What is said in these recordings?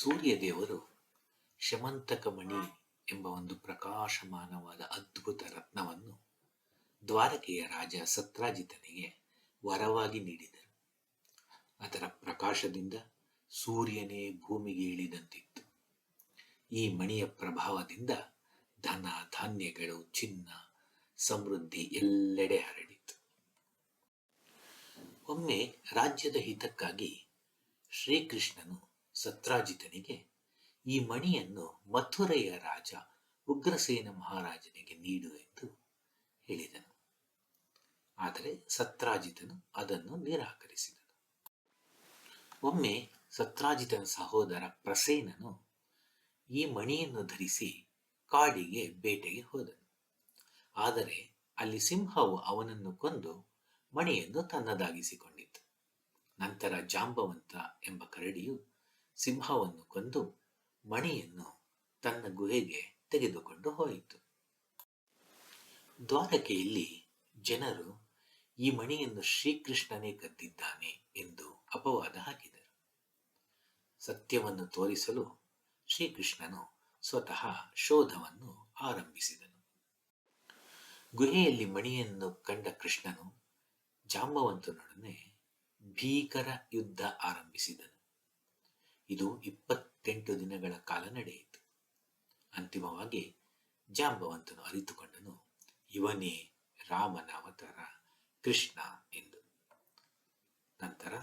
ಸೂರ್ಯದೇವರು ಶಮಂತಕಮಣಿ ಎಂಬ ಒಂದು ಪ್ರಕಾಶಮಾನವಾದ ಅದ್ಭುತ ರತ್ನವನ್ನು ದ್ವಾರಕೆಯ ರಾಜ ಸತ್ರಾಜಿತನಿಗೆ ವರವಾಗಿ ನೀಡಿದರು. ಅದರ ಪ್ರಕಾಶದಿಂದ ಸೂರ್ಯನೇ ಭೂಮಿಗೆ ಇಳಿದಂತಿತ್ತು. ಈ ಮಣಿಯ ಪ್ರಭಾವದಿಂದ ಧನ, ಧಾನ್ಯಗಳು, ಚಿನ್ನ, ಸಮೃದ್ಧಿ ಎಲ್ಲೆಡೆ ಹರಡಿತು. ಒಮ್ಮೆ ರಾಜ್ಯದ ಹಿತಕ್ಕಾಗಿ ಶ್ರೀಕೃಷ್ಣನು ಸತ್ರಾಜಿತನಿಗೆ, ಈ ಮಣಿಯನ್ನು ಮಥುರೆಯ ರಾಜ ಉಗ್ರಸೇನ ಮಹಾರಾಜನಿಗೆ ನೀಡು ಎಂದು ಹೇಳಿದನು. ಆದರೆ ಸತ್ರಾಜಿತನು ಅದನ್ನು ನಿರಾಕರಿಸಿದನು. ಒಮ್ಮೆ ಸತ್ರಾಜಿತನ ಸಹೋದರ ಪ್ರಸೇನನು ಈ ಮಣಿಯನ್ನು ಧರಿಸಿ ಕಾಡಿಗೆ ಬೇಟೆಗೆ ಹೋದನು. ಆದರೆ ಅಲ್ಲಿ ಸಿಂಹವು ಅವನನ್ನು ಕೊಂದು ಮಣಿಯನ್ನು ತನ್ನದಾಗಿಸಿಕೊಂಡಿತು ನಂತರ ಜಾಂಬವಂತ ಎಂಬ ಕರಡಿಯು ಸಿಂಹವನ್ನು ಕೊಂದು ಮಣಿಯನ್ನು ತನ್ನ ಗುಹೆಗೆ ತೆಗೆದುಕೊಂಡು ಹೋಯಿತು. ದ್ವಾರಕೆಯಲ್ಲಿ ಜನರು ಈ ಮಣಿಯನ್ನು ಶ್ರೀಕೃಷ್ಣನೇ ಕದ್ದಿದ್ದಾನೆ ಎಂದು ಅಪವಾದ ಹಾಕಿದರು. ಸತ್ಯವನ್ನು ತೋರಿಸಲು ಶ್ರೀಕೃಷ್ಣನು ಸ್ವತಃ ಶೋಧವನ್ನು ಆರಂಭಿಸಿದನು. ಗುಹೆಯಲ್ಲಿ ಮಣಿಯನ್ನು ಕಂಡ ಕೃಷ್ಣನು ಜಾಂಬವಂತನೊಡನೆ ಭೀಕರ ಯುದ್ಧ ಆರಂಭಿಸಿದನು. ಇದು ಇಪ್ಪತ್ತೆಂಟು ದಿನಗಳ ಕಾಲ ನಡೆಯಿತು. ಅಂತಿಮವಾಗಿ ಜಾಂಬವಂತನು ಅರಿತುಕೊಂಡನು, ಇವನೇ ರಾಮನ ಅವತಾರ, ಕೃಷ್ಣ ಎಂದು. ನಂತರ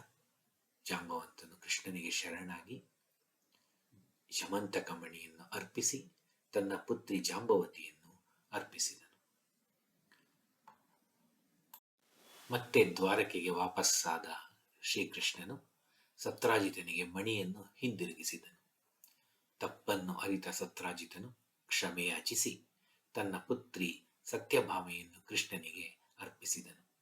ಜಾಂಬವಂತನು ಕೃಷ್ಣನಿಗೆ ಶರಣಾಗಿ ಮಣಿಯನ್ನು ಅರ್ಪಿಸಿ ತನ್ನ ಪುತ್ರಿ ಜಾಂಬವತಿಯನ್ನು ಅರ್ಪಿಸಿದನು. ಮತ್ತೆ ದ್ವಾರಕೆಗೆ ವಾಪಸ್ಸಾದ ಶ್ರೀಕೃಷ್ಣನು ಸತ್ರಾಜಿತನಿಗೆ ಮಣಿಯನ್ನು ಹಿಂದಿರುಗಿಸಿದನು. ತಪ್ಪನ್ನು ಅರಿತ ಸತ್ರಾಜಿತನು ಕ್ಷಮೆಯಾಚಿಸಿ ತನ್ನ ಪುತ್ರಿ ಸತ್ಯಭಾಮೆಯನ್ನು ಕೃಷ್ಣನಿಗೆ ಅರ್ಪಿಸಿದನು.